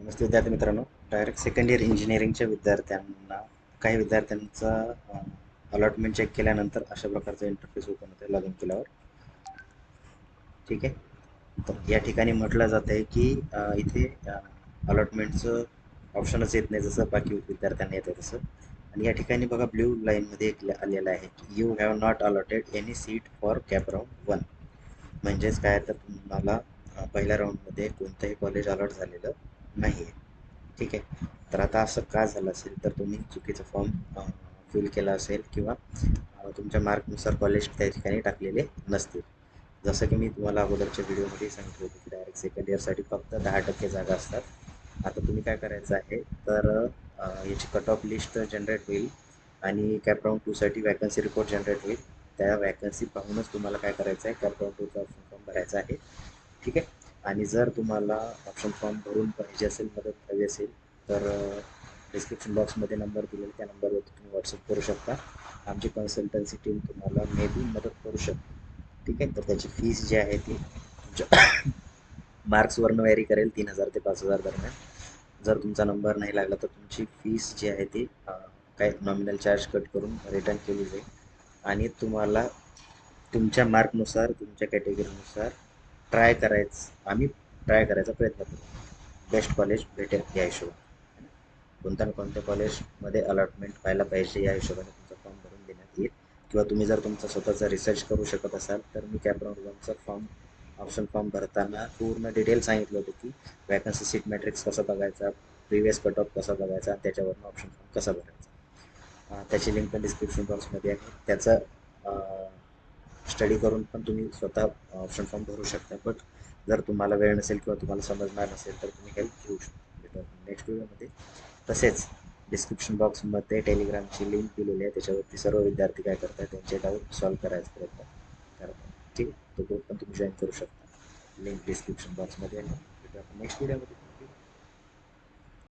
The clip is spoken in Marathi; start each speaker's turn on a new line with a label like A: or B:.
A: नमस्ते विद्यार्थी मित्रांनो. डायरेक्ट सेकंड इयर इंजिनिअरिंगच्या विद्यार्थ्यांना काही विद्यार्थ्यांचा अलॉटमेंट चेक केल्यानंतर अशा प्रकारचा इंटरफेस ओपन होते लॉग इन केल्यावर. ठीक आहे? तर या ठिकाणी म्हटलं जात आहे की इथे अलॉटमेंटचं ऑप्शनच येत नाही जसं बाकी विद्यार्थ्यांना येतं तसं. आणि या ठिकाणी बघा ब्ल्यू लाईनमध्ये एक आलेलं आहे की you have not allotted any seat for CAP round one म्हणजेच काय? तर तुम्हाला पहिल्या राऊंडमध्ये कोणतंही कॉलेज अलॉट झालेलं नाही. आहे ठीक आहे. तर आता असं का झालं असेल? तर तुम्ही चुकीचं फॉर्म फिल केला असेल किंवा तुमच्या मार्कनुसार कॉलेज त्या ठिकाणी टाकलेले नसतील. जसं की मी तुम्हाला अगोदरच्या व्हिडिओमध्ये सांगितलं होतं की डायरेक्ट सेकंड इयरसाठी फक्त दहा टक्के जागा असतात. आता तुम्ही काय करायचं आहे? तर याची कट ऑफ लिस्ट जनरेट होईल आणि कॅप राऊंड टूसाठी वॅकन्सी रिपोर्ट जनरेट होईल. त्या वॅकन्सी पाहूनच तुम्हाला काय करायचं आहे कॅप राऊंड टूचा फॉर्म भरायचा आहे. ठीक आहे? आणि जर तुम्हाला ऑप्शन फॉर्म भरून पाहिजे असेल मदत हवी असेल तर डिस्क्रिप्शन बॉक्समध्ये नंबर दिलेला त्या नंबरवरती तुम्ही व्हॉट्सअप करू शकता. आमची कन्सल्टन्सी टीम तुम्हाला मे बी मदत करू शकते. ठीक आहे? तर त्याची फीस जी आहे ती तुमच्या मार्क्सवरनं व्हॅरी करेल तीन हजार ते पाच हजार दरम्यान. जर तुमचा नंबर नाही लागला तर तुमची फीस जी आहे ती काय नॉमिनल चार्ज कट करून रिटर्न केली जाईल. आणि तुम्हाला तुमच्या मार्कनुसार तुमच्या कॅटेगरीनुसार ट्राय करायचं आम्ही ट्राय करायचा प्रयत्न करू. बेस्ट कॉलेज भेटेल या हिशोबाने. कोणत्या ना कोणत्या कॉलेजमध्ये अलॉटमेंट व्हायला पाहिजे या हिशोबाने तुमचा फॉर्म भरून देण्यात येईल. किंवा तुम्ही जर तुमचा स्वतःचा रिसर्च करू शकत असाल तर मी कॅपराऊंड वनचा फॉर्म ऑप्शन फॉर्म भरताना पूर्ण डिटेल सांगितलं होतं की वॅकन्सी सीट मॅट्रिक्स कसा बघायचा प्रिव्हियस कट ऑफ कसा बघायचा आणि त्याच्यावरनं ऑप्शन फॉर्म कसा भरायचा. त्याची लिंक पण डिस्क्रिप्शन बॉक्समध्ये आहे. त्याचं स्टडी करून पण तुम्ही स्वतः ऑप्शन फॉर्म भरू शकता. बट जर तुम्हाला वेळ नसेल किंवा तुम्हाला समजणार नसेल तर तुम्ही हेल्प घेऊ शकता. नेक्स्ट व्हिडिओमध्ये तसेच डिस्क्रिप्शन बॉक्समध्ये टेलिग्रामची लिंक दिलेली आहे. त्याच्यावरती सर्व विद्यार्थी काय करतात त्यांचे डाऊट सॉल्व्ह करायचा प्रयत्न करतात. ठीक आहे? तो ग्रुप पण तुम्ही जॉईन करू शकता. लिंक डिस्क्रिप्शन बॉक्समध्ये नेक्स्ट व्हिडिओमध्ये